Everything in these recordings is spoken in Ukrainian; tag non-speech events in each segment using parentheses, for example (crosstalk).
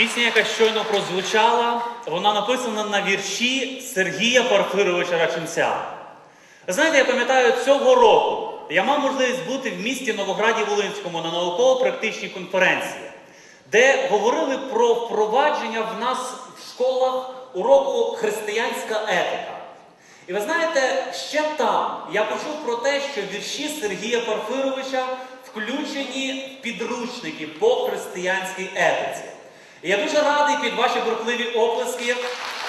Пісня, яка щойно прозвучала, вона написана на вірші Сергія Парфировича Раченця. Знаєте, я пам'ятаю, цього року я мав можливість бути в місті Новограді Волинському на науково-практичній конференції, де говорили про впровадження в нас в школах уроку християнська етика. І ви знаєте, ще там я почув про те, що вірші Сергія Парфировича включені в підручники по християнській етиці. І я дуже радий під ваші бурхливі оплески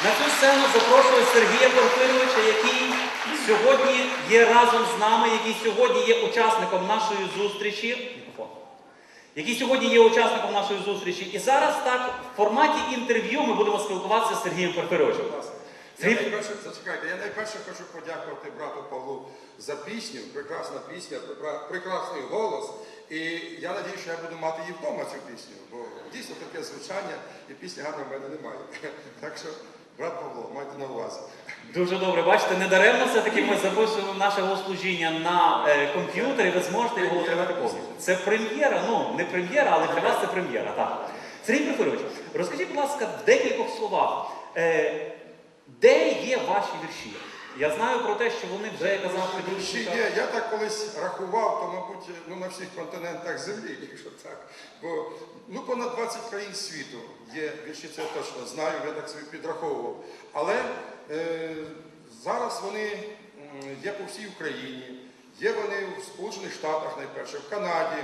на цю сцену запрошую Сергія Порфировича, який сьогодні є разом з нами, який сьогодні є учасником нашої зустрічі. Який сьогодні є учасником нашої зустрічі. І зараз так в форматі інтерв'ю ми будемо спілкуватися з Сергієм Порфировичем. Я найперше, зачекайте, я найперше хочу подякувати брату Павлу за пісню. Прекрасна пісня, прекрасний голос. І я надію, що я буду мати її вдома цю пісню, бо дійсно таке звучання і пісні гарно в мене немає. (laughs) Так що, брат Павло, майте на увазі. Дуже добре, бачите, недаремно все-таки ми записуємо наше служіння на е, комп'ютері, ви зможете його отримати повністю. Це прем'єра, ну не прем'єра, але для вас це прем'єра. Так. Сергій Прифорович, розкажіть, будь ласка, в декількох словах, е, де є ваші вірші? Я знаю про те, що вони вже я казав Ще є, я так колись рахував, то, мабуть, ну, на всіх континентах землі, (laughs) якщо так. Бо ну, понад 20 країн світу є вірші, це я точно знаю, я так собі підраховував. Але е, зараз вони є по всій Україні, є вони в Сполучених Штатах найперше, в Канаді.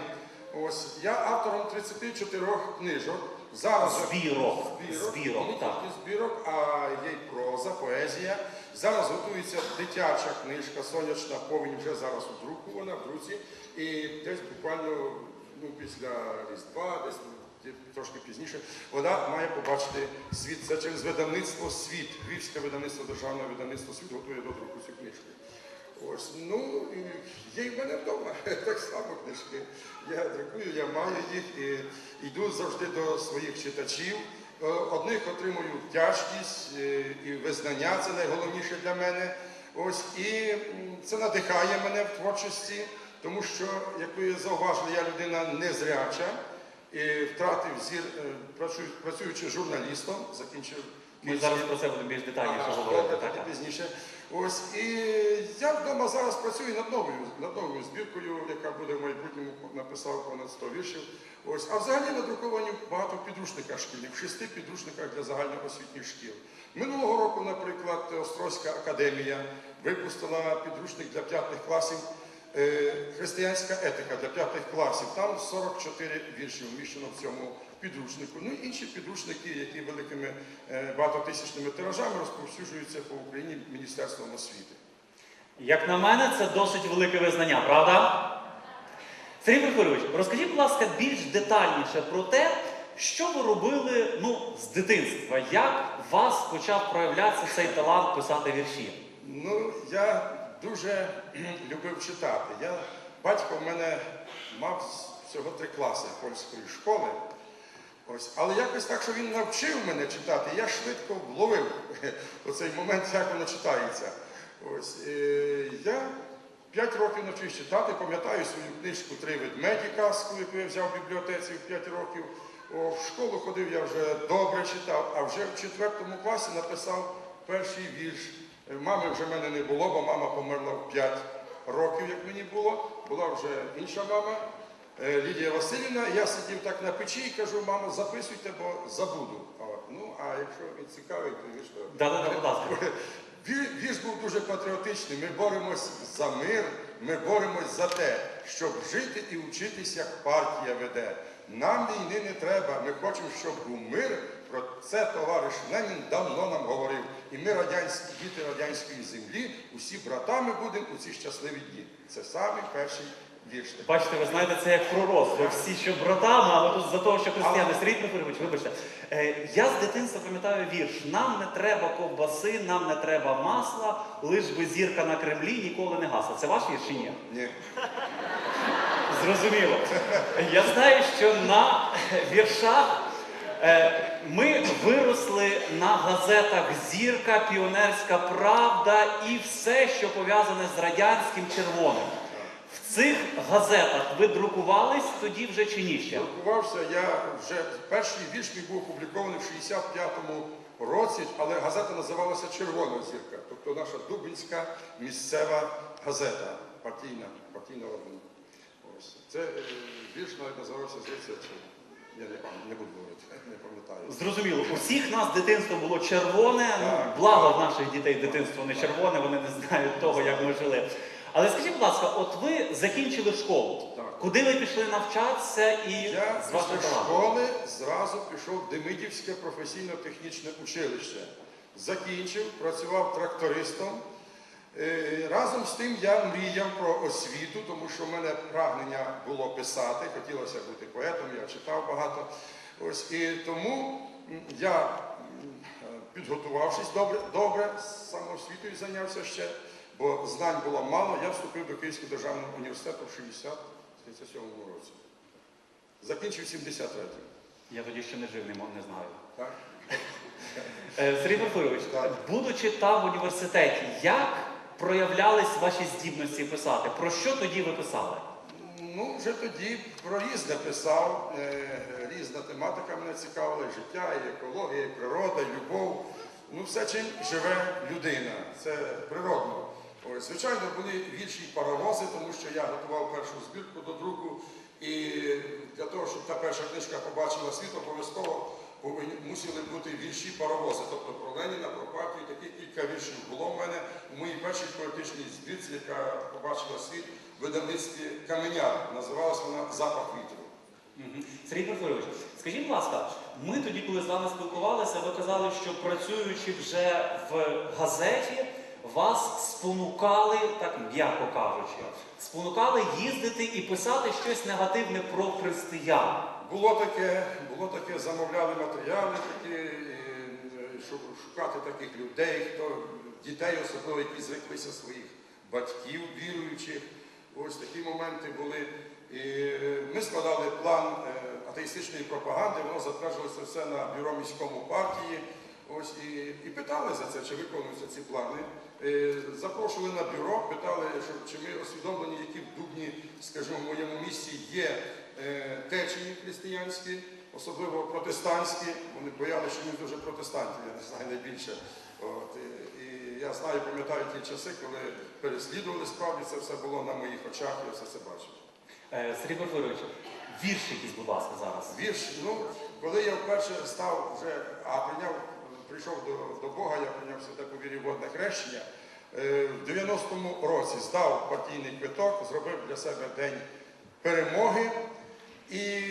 Ось я автором 34 книжок. Зараз Збірок. збірок, Збірок, І не так. тільки збірок, а є й проза, поезія. Зараз готується дитяча книжка Сонячна повінь вже зараз у друку, вона в друці. І десь буквально ну, після Різдва, десь ну, трошки пізніше, вона має побачити світ. Це через видавництво світ. Львівське видавництво, державне видавництво світ готує до друку цю книжку. Ось, ну, є в мене вдома (laughs) так само книжки. Я друкую, я маю їх і йду завжди до своїх читачів. Е, Одних отримую вдячність е, і визнання, це найголовніше для мене. Ось, і це надихає мене в творчості, тому що, як ви зауважили, я людина незряча і втратив зір, е, працюючи журналістом, закінчив. Ми зараз про це будемо більш детальніше Ага, говорити. Так? пізніше. Ось і я вдома зараз працюю над новою, над новою збіркою, яка буде в майбутньому написав понад 100 віршів. Ось, а взагалі надруковані багато підручниках шкільних, в шести підручниках для загальноосвітніх шкіл. Минулого року, наприклад, Острозька академія випустила підручник для п'ятих класів. е, Християнська етика для п'ятих класів. Там 44 вірші вміщено в цьому підручнику. Ну і інші підручники, які великими е, багатотисячними тиражами розповсюджуються по Україні Міністерством освіти. Як на мене, це досить велике визнання, правда? Сергій Григорович, розкажіть, будь ласка, більш детальніше про те, що ви робили ну, з дитинства, як у вас почав проявлятися цей талант писати вірші? Ну, я дуже (clears throat) любив читати. Я, батько в мене мав всього три класи польської школи. Ось, але якось так, що він навчив мене читати, я швидко вловив (laughs) оцей момент, як воно читається. Ось, е, я п'ять років навчився читати, пам'ятаю свою книжку Три ведмеді казку, яку я взяв в бібліотеці в 5 років. О, в школу ходив, я вже добре читав, а вже в четвертому класі написав перший вірш. Е, Мами вже в мене не було, бо мама померла в 5 років, як мені було. Була вже інша мама. Е, Лідія Васильівна, я сидів так на печі і кажу, мамо, записуйте, бо забуду. Ну, а якщо він цікавий, то вірш то. Да-да-да, будь ласка. (laughs) Вір- Вірш був дуже патріотичний. Ми боремось за мир, ми боремось за те, щоб жити і вчитись, як партія веде. Нам війни не треба. Ми хочемо, щоб був мир. Про це товариш Ленін давно нам говорив. І ми, радянські діти радянської землі, усі братами будемо у ці щасливі дні. Це самий перший вірш. Бачите, ви знаєте, це як пророк. Ви всі що братами, але тут за того, що християни. Сергій Прифорович, вибачте. Е, я з дитинства пам'ятаю вірш. Нам не треба ковбаси, нам не треба масла, лиш би зірка на Кремлі ніколи не гасла. Це ваш вірш чи ні? Ні. Зрозуміло. Я знаю, що на віршах е, ми виросли на газетах Зірка, Піонерська Правда і все, що пов'язане з радянським червоним. В цих газетах ви друкувались тоді вже чи ні ще? Спілкувався я вже перший вірш мій був опублікований в 65-му році, але газета називалася Червона зірка, тобто наша дубинська місцева газета, партійна, партійна органа. Ось. Це е, вірш навіть називався здається, я не, не буду говорити, (laughs) не пам'ятаю. Зрозуміло, усіх нас дитинство було червоне. Ну, Так. благо в наших дітей дитинство не червоне, вони не знають того, як ми жили. Але скажіть, будь ласка, от ви закінчили школу. Так. Куди ви пішли навчатися і Я з після школи зразу пішов в Демидівське професійно-технічне училище. Закінчив, працював трактористом. Е, Разом з тим я мріяв про освіту, тому що в мене прагнення було писати, хотілося бути поетом, я читав багато. Ось, і тому м, я, м, е, підготувавшись добре, добре самоосвітою зайнявся ще, бо знань було мало, я вступив до Київського державного університету в 67 році. Закінчив 73-й. Я тоді ще не жив, не, мо- не знаю. Так? Е, Сергій Порфирович, будучи там в університеті, як проявлялись ваші здібності писати? Про що тоді ви писали? Ну, вже тоді про різне писав, е, різна тематика мене цікавила, і життя, і екологія, і природа, і любов. Ну, все, чим живе людина. Це природно. Звичайно, були вірші і паровози, тому що я готував першу збірку до друку. І для того, щоб та перша книжка побачила світ, обов'язково мусили бути вірші паровози. Тобто про Леніна, про партію, такі кілька віршів було в мене у моїй першій поетичній збірці, яка побачила світ в видавництві Каменя. Називалась вона Запах вітру. Сергій Порфирович, скажіть, будь ласка, ми тоді, коли з вами спілкувалися, ви казали, що працюючи вже в газеті, вас спонукали, так м'яко кажучи, спонукали їздити і писати щось негативне про християн. Було таке, було таке, замовляли матеріали, такі, е, щоб шукати таких людей, хто дітей, особливо які зреклися своїх батьків віруючих. Ось такі моменти були. І е, ми складали план е, атеїстичної пропаганди, воно затверджувалося все на бюро міському партії. Ось і, і питали за це, чи виконуються ці плани. Е, Запрошували на бюро, питали, чи ми освідомлені, які в Дубні, скажімо, в моєму місті є е, течії християнські, особливо протестантські. Вони боялися, що ми дуже протестантів, я не знаю найбільше. От, і, і я знаю, пам'ятаю ті часи, коли переслідували справді, це все було на моїх очах, я все це бачив. Е, Сергій Порфирович, вірш якийсь, будь ласка, зараз. Вірш, ну, коли я вперше став вже, а прийняв, прийшов до, до Бога, я прийняв святе повір'я водне хрещення. е, В 90-му році здав партійний квиток, зробив для себе день перемоги. І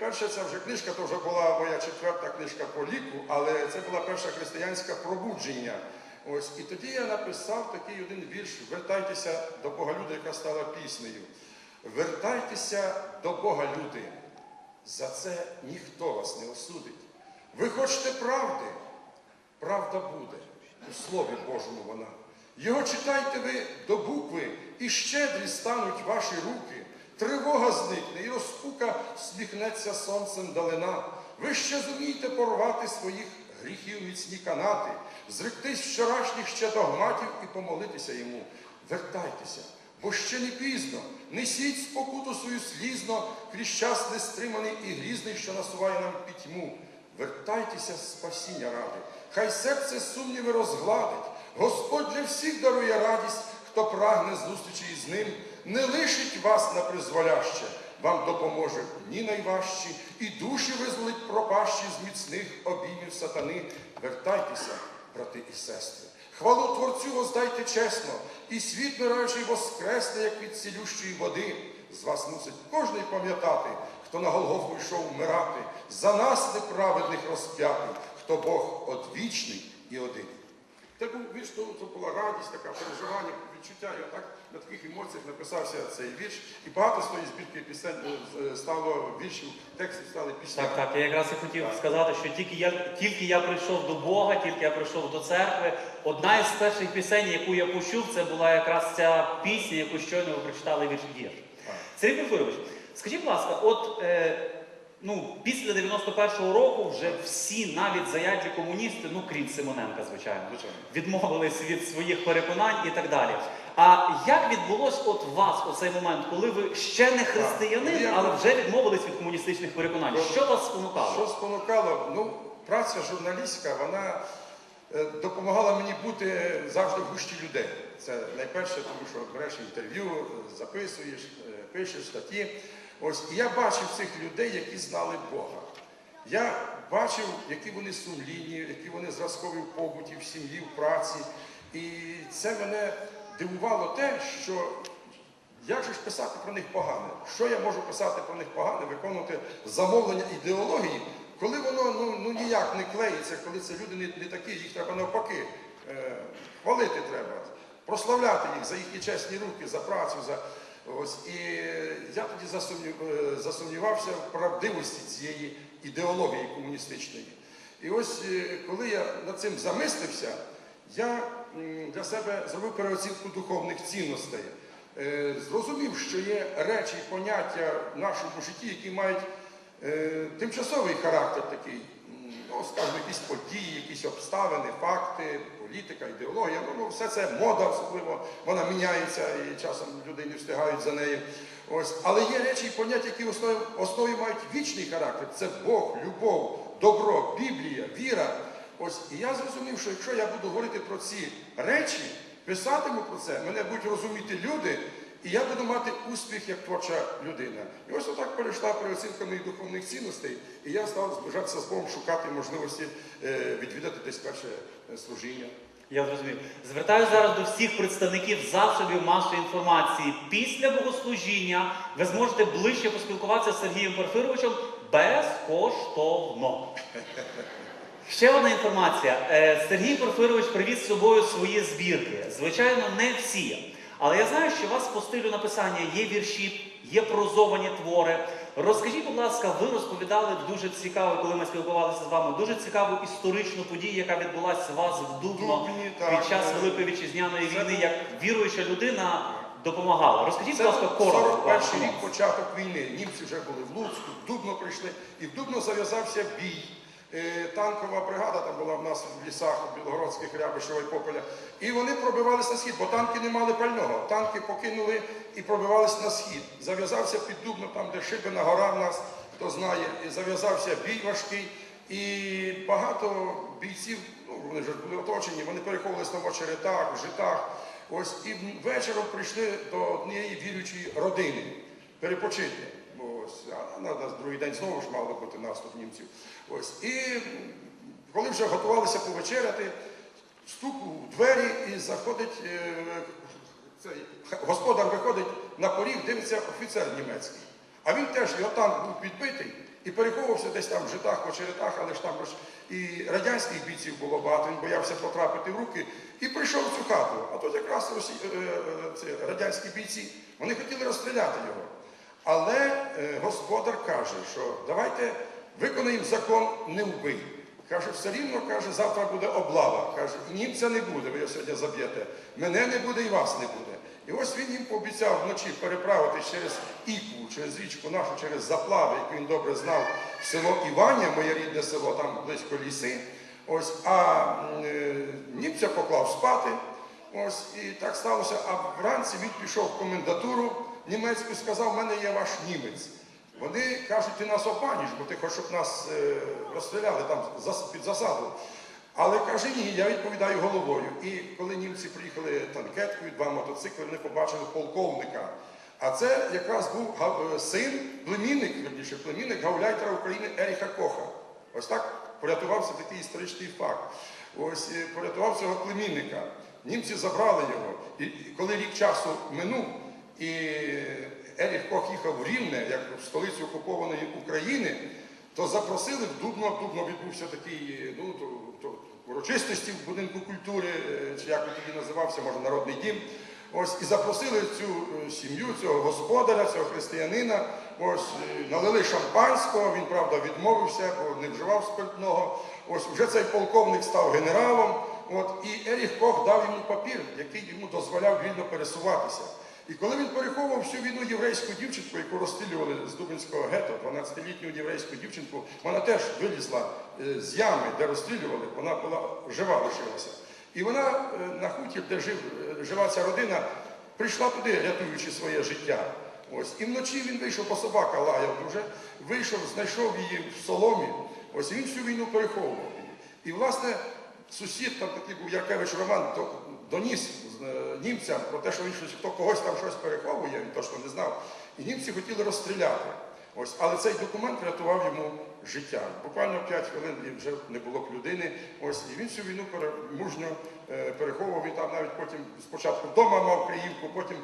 перша ця вже книжка, то вже була моя четверта книжка по ліку, але це була перша християнська пробудження. Ось і тоді я написав такий один вірш Вертайтеся до Бога люди, яка стала піснею. Вертайтеся до Бога, люди. За це ніхто вас не осудить. Ви хочете правди, правда буде. У Слові Божому вона. Його читайте ви до букви, і щедрі стануть ваші руки. Тривога зникне, і розпука сміхнеться сонцем далина. Ви ще зумієте порвати своїх гріхів міцні канати, зректись вчорашніх ще догматів і помолитися йому. Вертайтеся, бо ще не пізно. Несіть спокуту свою слізно, крізь час нестриманий і грізний, що насуває нам пітьму. Вертайтеся спасіння ради, хай серце сумніви розгладить. Господь для всіх дарує радість, хто прагне зустрічі із ним, не лишить вас на призволяще, вам допоможе дні найважчі, і душі визволить пропащі з міцних обіймів сатани. Вертайтеся, брати і сестри. Хвалу Творцю воздайте чесно, і світ мираючий воскресне, як від цілющої води. З вас мусить кожний пам'ятати, хто на Голгофу йшов вмирати, за нас неправедних розп'ятий, хто Бог одвічний і один. Це був вірш, то, це була радість, така переживання, відчуття. Я так на таких емоціях написався цей вірш. І багато тої збірки пісень е, стало віршів, текстів стали піснями. Так, так, я якраз і хотів сказати, що тільки я, тільки я прийшов до Бога, тільки я прийшов до церкви. Одна із перших пісень, яку я почув, це була якраз ця пісня, яку щойно ви прочитали вірш. Так. Сергій Порфирович, скажіть, будь ласка, от е, ну, після 91-го року вже всі, навіть заядлі комуністи, ну крім Симоненка, звичайно, відмовились від своїх переконань і так далі. А як відбулось от вас у цей момент, коли ви ще не християнин, але вже відмовились від комуністичних переконань? Що вас спонукало? Що спонукало? Ну, праця журналістська, вона е, допомагала мені бути завжди в гущі людей. Це найперше, тому що береш інтерв'ю, записуєш, е, пишеш статті. Ось я бачив цих людей, які знали Бога. Я бачив, які вони сумлінні, які вони зразкові в побуті, в сім'ї, в праці. І це мене дивувало те, що як же ж писати про них погане? Що я можу писати про них погане, виконувати замовлення ідеології, коли воно ну, ну ніяк не клеїться, коли це люди не, не такі, їх треба навпаки е, хвалити треба, прославляти їх за їхні чесні руки, за працю. За, ось. І я тоді е, засумнівався в правдивості цієї ідеології комуністичної. І ось е, коли я над цим замислився, я для себе зробив переоцінку духовних цінностей. Е, Зрозумів, що є речі поняття в нашому житті, які мають тимчасовий характер такий, ну, скажімо, якісь події, якісь обставини, факти, політика, ідеологія. Ну, ну, все це мода особливо, вона міняється і часом люди не встигають за нею. Ось. Але є речі і поняття, які в основі, основі мають вічний характер. Це Бог, любов, добро, Біблія, віра. Ось і я зрозумів, що якщо я буду говорити про ці речі, писатиму про це, мене будуть розуміти люди, і я буду мати успіх як творча людина. І ось отак перейшла переоцінка моїх духовних цінностей, і я став зближатися з Богом, шукати можливості е, відвідати десь перше е, служіння. Я зрозумів. Звертаюся зараз до всіх представників засобів масової інформації. Після богослужіння ви зможете ближче поспілкуватися з Сергієм Порфировичем безкоштовно. (laughs) Ще одна інформація. Е, Сергій Порфирович привіз з собою свої збірки. Звичайно, не всі. Але я знаю, що у вас по стилю написання є вірші, є прозовані твори. Розкажіть, будь ласка, ви розповідали дуже цікаво, коли ми спілкувалися з вами, дуже цікаву історичну подію, яка відбулася у вас в Дубно під час Великої вітчизняної війни, як віруюча людина допомагала. Розкажіть, будь ласка, коротко. 41 рік початок війни. Німці вже були в Луцьку, в Дубно прийшли, і в Дубно зав'язався бій. Е, Танкова бригада там була в нас в лісах, у Білогородських Рябишева і Попеля. І вони пробивалися на схід, бо танки не мали пального. Танки покинули і пробивалися на схід. Зав'язався під Дубно, там, де Шибина гора в нас, хто знає, зав'язався бій важкий. І багато бійців, ну вони вже були оточені, вони переховувалися в очеретах, в житах. Ось і вечором прийшли до однієї віруючої родини перепочити. Ось, а на нас другий день знову ж мало бути наступ німців. Ось. І коли вже готувалися повечеряти, стук у двері і заходить е, цей господар виходить на поріг, дивиться офіцер німецький. А він теж, його танк був підбитий і переховувався десь там в житах, по черетах, але ж там ж і радянських бійців було багато, він боявся потрапити в руки і прийшов в цю хату. А тут якраз росі... е, е, ці радянські бійці, вони хотіли розстріляти його. Але е, господар каже, що давайте виконаємо закон не вбий. Каже, все рівно, каже, завтра буде облава. Каже, німця не буде, ви його сьогодні заб'єте. Мене не буде і вас не буде. І ось він їм пообіцяв вночі переправити через Ікву, через річку нашу, через заплави, яку він добре знав, село Івання, моє рідне село, там близько ліси. Ось, а е, німця поклав спати. Ось, і так сталося. А вранці він пішов в комендатуру німецьку сказав, в мене є ваш німець. Вони кажуть, ти нас обманюєш, бо ти хочеш, щоб нас е, розстріляли там під засаду. Але каже, ні, я відповідаю головою. І коли німці приїхали танкеткою, два мотоцикли, вони побачили полковника. А це якраз був е, син, племінник, верніше, племінник гауляйтера України Еріха Коха. Ось так порятувався такий історичний факт. Ось е, порятував цього племінника. Німці забрали його. І коли рік часу минув, і Еріх Кох їхав в Рівне, як в столицю окупованої України, то запросили в Дубно, Дубно відбувся такий, ну, то, то, урочистості в будинку культури, е, чи як він тоді називався, може, народний дім. Ось, і запросили цю е, сім'ю, цього господаря, цього християнина. Ось е, налили шампанського, він, правда, відмовився, бо не вживав спиртного. Ось вже цей полковник став генералом. От, і Еріх Кох дав йому папір, який йому дозволяв вільно пересуватися. І коли він переховував всю війну єврейську дівчинку, яку розстрілювали з Дубинського гетто, 12-літню єврейську дівчинку, вона теж вилізла е, з ями, де розстрілювали, вона була жива лишилася. І вона е, на хутір, де жив, е, жила ця родина, прийшла туди, рятуючи своє життя. Ось. І вночі він вийшов, бо собака лаяв дуже, вийшов, знайшов її в соломі. Ось він всю війну переховував. І, власне, сусід, там такий був Яркевич Роман, доніс німцям про те, що він щось, хто когось там щось переховує, він точно не знав. І німці хотіли розстріляти. Ось, але цей документ врятував йому життя. Буквально 5 хвилин і вже не було б людини. Ось, і він всю війну мужньо е, переховував. Він там навіть потім спочатку вдома мав Криївку, потім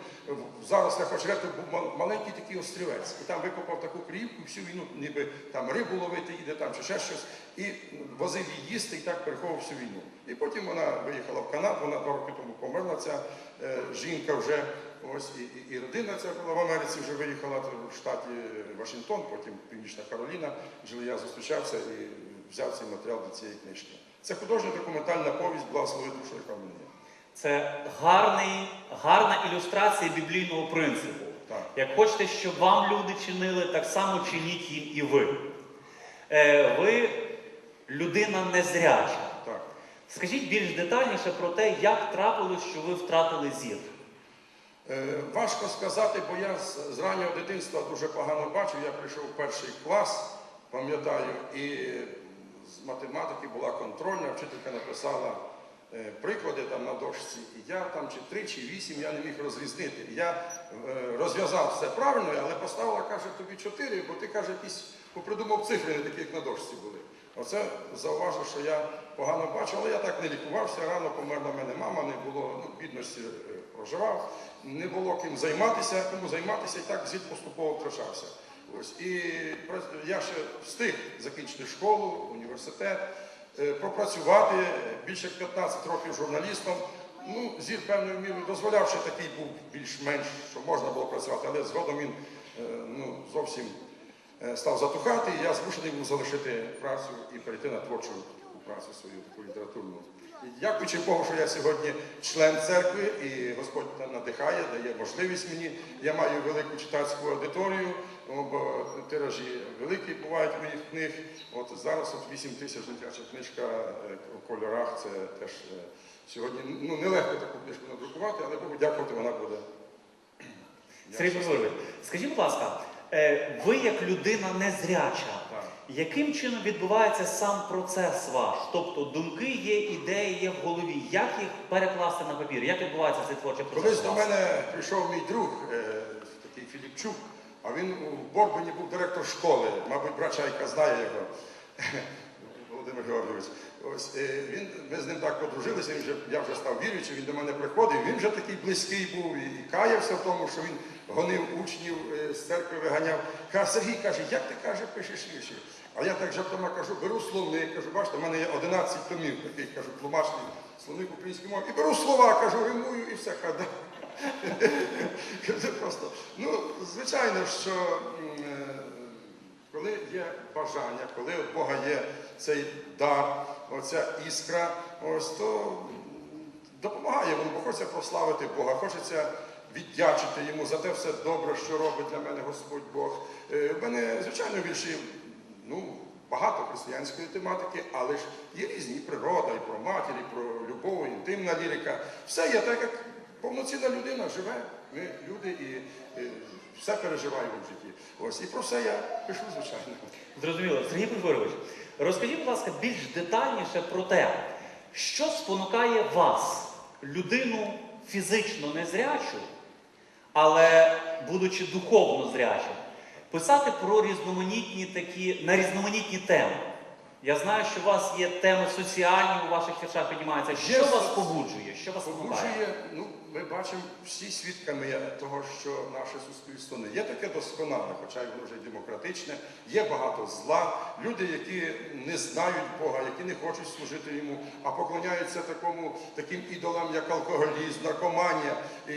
в зарослях очерету був мал- маленький такий острівець. І там викопав таку Криївку, всю війну ніби там рибу ловити їде, там чи ще щось. І возив її їсти і так переховував всю війну. І потім вона виїхала в Канаду, вона два роки тому померла, ця е, жінка вже. Ось і, і, і родина ця була в Америці, вже виїхала в штаті Вашингтон, потім Північна Кароліна. Жили я зустрічався і взяв цей матеріал до цієї книжки. Це художня документальна повість «Благослови душу, яка в мене є. Це гарний, гарна ілюстрація біблійного принципу. Так. Як хочете, щоб вам люди чинили, так само чиніть їм і ви. Е, ви людина незряча. Так. Скажіть більш детальніше про те, як трапилось, що ви втратили зір. Е, Важко сказати, бо я з, раннього дитинства дуже погано бачив. Я прийшов в перший клас, пам'ятаю, і з математики була контрольна, вчителька написала е, приклади там на дошці, і я там чи три, чи вісім я не міг розрізнити. Я е, розв'язав все правильно, але поставила, каже, тобі чотири, бо ти каже, якісь попридумав цифри, не такі, як на дошці були. Оце зауважив, що я погано бачив, але я так не лікувався. Рано померла в мене мама, не було ну, бідності проживав, не було ким займатися, кому займатися, і так зір поступово втрачався. Ось. І я ще встиг закінчити школу, університет, е, пропрацювати більше як 15 років журналістом. Ну, зір певною мірою дозволяв, що такий був більш-менш, що можна було працювати, але згодом він е, ну, зовсім е, став затухати, і я змушений був залишити працю і перейти на творчу працю свою, таку літературну. Дякуючи Богу, що я сьогодні член церкви, і Господь надихає, дає можливість мені. Я маю велику читацьку аудиторію, бо тиражі великі бувають моїх книг. От зараз от 8 тисяч дитяча книжка е, у кольорах. Це теж е, сьогодні ну, нелегко таку книжку надрукувати, але Богу дякувати, вона буде. Сергій щасливий. Скажіть, будь ласка, е, ви як людина незряча. Яким чином відбувається сам процес ваш? Тобто думки є, ідеї є в голові. Як їх перекласти на папір? Як відбувається цей творчий процес? Колись до мене прийшов мій друг, е, такий Філіпчук, а він у Борбані був директор школи, мабуть, брат Чайка знає його. (laughs) Володимир Георгійович. Ось е, він ми з ним так подружилися. Він вже я вже став віруючим. Він до мене приходив. Він вже такий близький був і, і каявся в тому, що він гонив учнів е, з церкви, виганяв. Каже, Сергій каже, як ти каже, пишеш вірші? А я так жартома кажу, беру словник, кажу, бачите, в мене є 11 томів, такий кажу, тлумачний словник української мови. І беру слова, кажу, римую і все. Це просто. Ну, звичайно, що е, коли є бажання, коли у Бога є цей дар, оця іскра, ось то допомагає воно, бо хочеться прославити Бога, хочеться віддячити йому за те все добре, що робить для мене Господь Бог. Е, В мене, звичайно, вірші, ну, багато християнської тематики, але ж є різні природа, і про матір, і про любов, і інтимна лірика. Все є так, як повноцінна людина живе. Ми люди і, і все переживаємо в житті. Ось і про все я пишу, звичайно. Зрозуміло. Сергій Григорович, розкажіть, будь ласка, більш детальніше про те, що спонукає вас, людину фізично незрячу, але будучи духовно зрячим, писати про різноманітні такі на різноманітні теми. Я знаю, що у вас є теми соціальні у ваших віршах піднімаються. Що Є вас побуджує? Що вас? Побуджує, ну, ми бачимо всі свідками того, що наше суспільство не є таке досконале, хоча й воно вже демократичне, є багато зла, люди, які не знають Бога, які не хочуть служити йому, а поклоняються такому, таким ідолам, як алкоголізм, наркоманія. І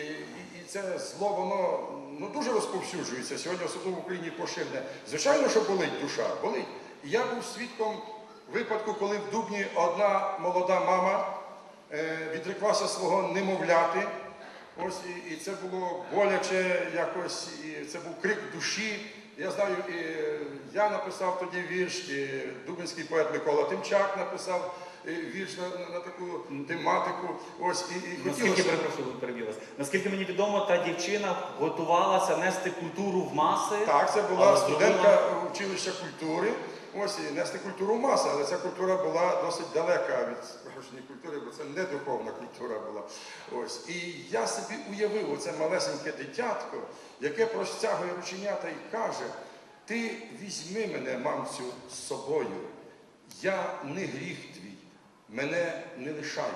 це зло, воно ну, дуже розповсюджується. Сьогодні, особливо в Україні поширене. Звичайно, що болить душа, болить. Я був свідком випадку, коли в Дубні одна молода мама е, відреклася свого немовляти. Ось і, і це було боляче якось, і це був крик душі. Я знаю, і я написав тоді вірш, і дубинський поет Микола Тимчак написав е, вірш на, на, на таку тематику. Ось і, і Наскільки хотілося. перепрошую, вас. Наскільки мені відомо, та дівчина готувалася нести культуру в маси. Так, це була але студентка училища культури. Ось і нести культуру в маси, але ця культура була досить далека від справжньої культури, бо це не духовна культура була. Ось. І я собі уявив оце малесеньке дитятко, яке простягує рученята і каже: Ти візьми мене, мамцю, з собою. Я не гріх твій, мене не лишай,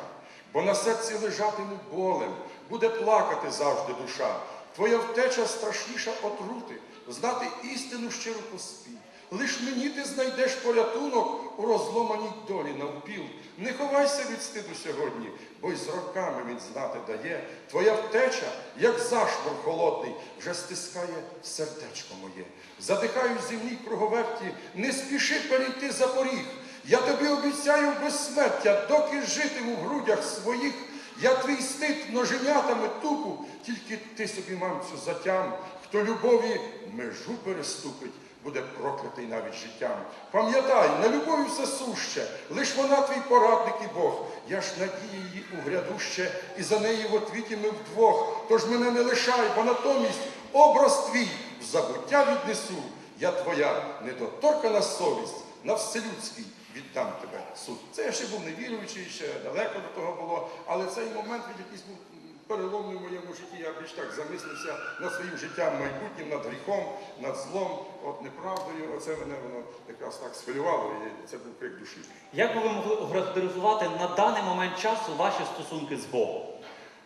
бо на серці лежатиму болем, буде плакати завжди душа. Твоя втеча страшніша отрути, знати істину щиро поспій. Лиш мені ти знайдеш порятунок у розломаній долі навпіл. Не ховайся від стиду сьогодні, бо й з роками він знати дає. Твоя втеча, як зашмор холодний, вже стискає сердечко моє. Задихаю в земній круговерті, не спіши перейти за поріг. Я тобі обіцяю безсмертя, доки житиму в грудях своїх. Я твій стид ноженятами тупу, тільки ти собі, мамцю, затям, хто любові межу переступить, буде проклятий навіть життям. Пам'ятай, на любові все суще, лиш вона твій порадник і Бог. Я ж надію її у грядуще, і за неї в отвіті ми вдвох. Тож мене не лишай, бо натомість образ твій в забуття віднесу. Я твоя недоторкана совість на вселюдський віддам тебе суд. Це я ще був невіруючий, ще далеко до того було, але цей момент він якийсь був переломний в моєму житті. Я більш так замислився над своїм життям майбутнім, над гріхом, над злом, от неправдою. Оце мене воно якраз так схвилювало, і це був крик душі. Як би ви могли охарактеризувати на даний момент часу ваші стосунки з Богом?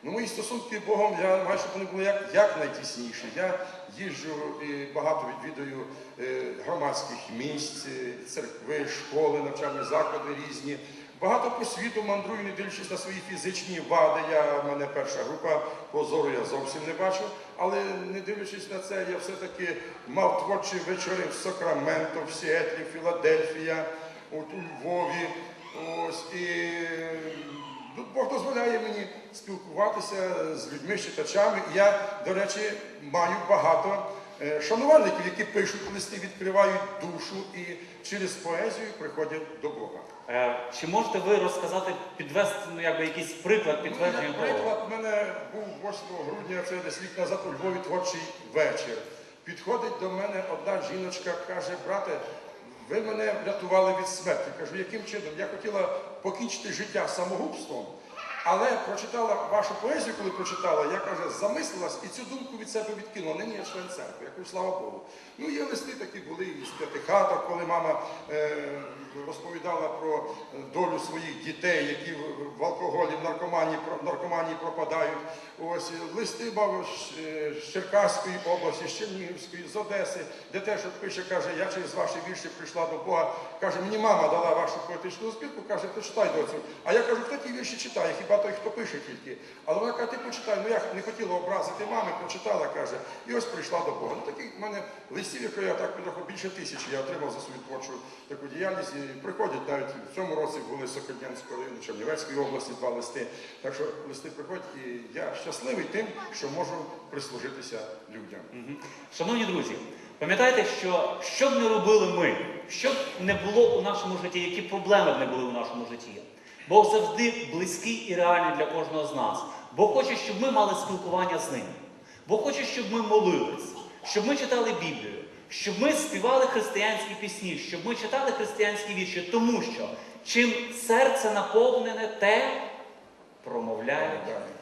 Ну, мої стосунки з Богом, я щоб вони були як, як найтісніші. Я їжджу і багато відвідую е, громадських місць, е, церкви, школи, навчальні заклади різні. Багато по світу мандрую, не дивлячись на свої фізичні вади. Я, в мене перша група позору я зовсім не бачу. Але не дивлячись на це, я все-таки мав творчі вечори в Сакраменто, в Сіетлі, Філадельфія, от у Львові. Ось і Ну, Бог дозволяє мені спілкуватися з людьми, з читачами. Я, до речі, маю багато е, шанувальників, які пишуть листи, відкривають душу і через поезію приходять до Бога. Е, Чи можете ви розказати, підвести ну, якби якийсь приклад Ну, підтвердження того? приклад, в мене був 8 грудня, це десь рік назад у Львові творчий вечір. Підходить до мене одна жіночка, каже, брате, ви мене врятували від смерті. Кажу, яким чином? Я хотіла покінчити життя самогубством, але прочитала вашу поезію, коли прочитала, я каже, замислилась і цю думку від себе відкинула. Нині я член церкви. Я кажу, слава Богу. Ну, є листи такі були із п'ятихаток, коли мама е, розповідала про е, долю своїх дітей, які в- в алкоголі, в наркоманії, про- наркоманії пропадають. Ось листи мав з, е, Черкаської області, з Чернігівської, з Одеси, де теж от пише, каже, я через ваші вірші прийшла до Бога. Каже, мені мама дала вашу поетичну збірку, каже, почитай доцю. А я кажу, хто ті вірші читає? Хіба той, хто пише тільки. Але вона каже, ти почитай. Ну я не хотіла образити мами, прочитала, каже, і ось прийшла до Бога. Ну таких в мене листів, якщо я так підрахував, більше тисячі я отримав за свою творчу таку діяльність. І приходять навіть в цьому році були Сокольнянського району Чернівецької області два листи. Так що листи приходять, і я щасливий тим, що можу прислужитися людям. Шановні друзі, пам'ятайте, що що б не робили ми, що б не було у нашому житті, які проблеми б не були у нашому житті. Бог завжди близький і реальний для кожного з нас. Бог хоче, щоб ми мали спілкування з ним. Бог хоче, щоб ми молились, щоб ми читали Біблію, щоб ми співали християнські пісні, щоб ми читали християнські вірші, тому що чим серце наповнене, те промовляють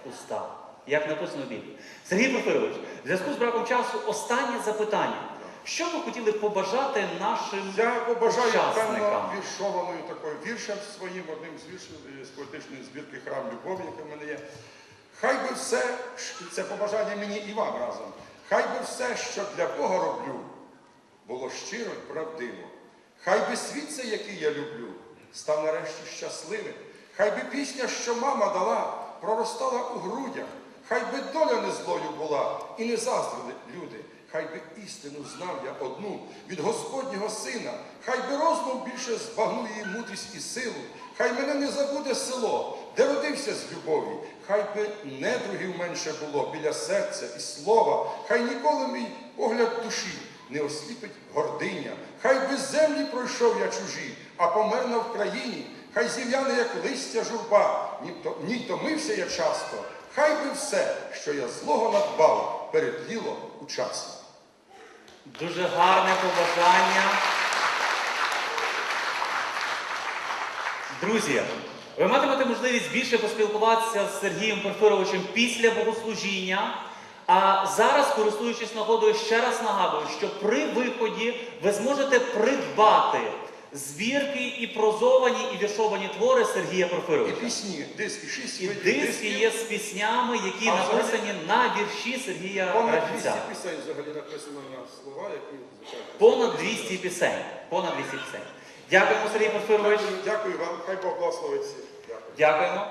уста. Як написано в Біблії. Сергій Порфирович, в зв'язку з браком часу останнє запитання. Що ви хотіли побажати нашим Я побажаю певно віршованою такою віршем своїм, одним з віршів з поетичної збірки Храм Любові, яка в мене є. Хай би все, це побажання мені і вам разом. Хай би все, що для Бога роблю, було щиро й правдиво. Хай би світ цей, який я люблю, став нарешті щасливим. Хай би пісня, що мама дала, проростала у грудях. Хай би доля не злою була і не заздрили люди. Хай би істину знав я одну від Господнього сина, хай би розмов більше збагнує мудрість і силу, хай мене не забуде село, де родився з любові, хай би недругів менше було біля серця і слова, хай ніколи мій погляд душі не осліпить гординя, хай би землі пройшов я чужі, а помер на Вкраїні, хай зів'яне, як листя журба, ні томився я часто, хай би все, що я злого надбав, перетліло у часі. Дуже гарне побажання. Друзі, ви матимете можливість більше поспілкуватися з Сергієм Порфировичем після богослужіння. А зараз, користуючись нагодою, ще раз нагадую, що при виході ви зможете придбати збірки і прозовані, і віршовані твори Сергія І пісні, диски, шість І диски є з піснями, які А взагалі- написані на вірші Сергія Понад 200 Рахівця. пісень взагалі написано на слова, які звичайно. Понад 200 пісень. Понад 200 пісень. Дякуємо, Сергій Порфирович. Дякую вам, хай Бог благословить всіх. Дякую. Дякуємо.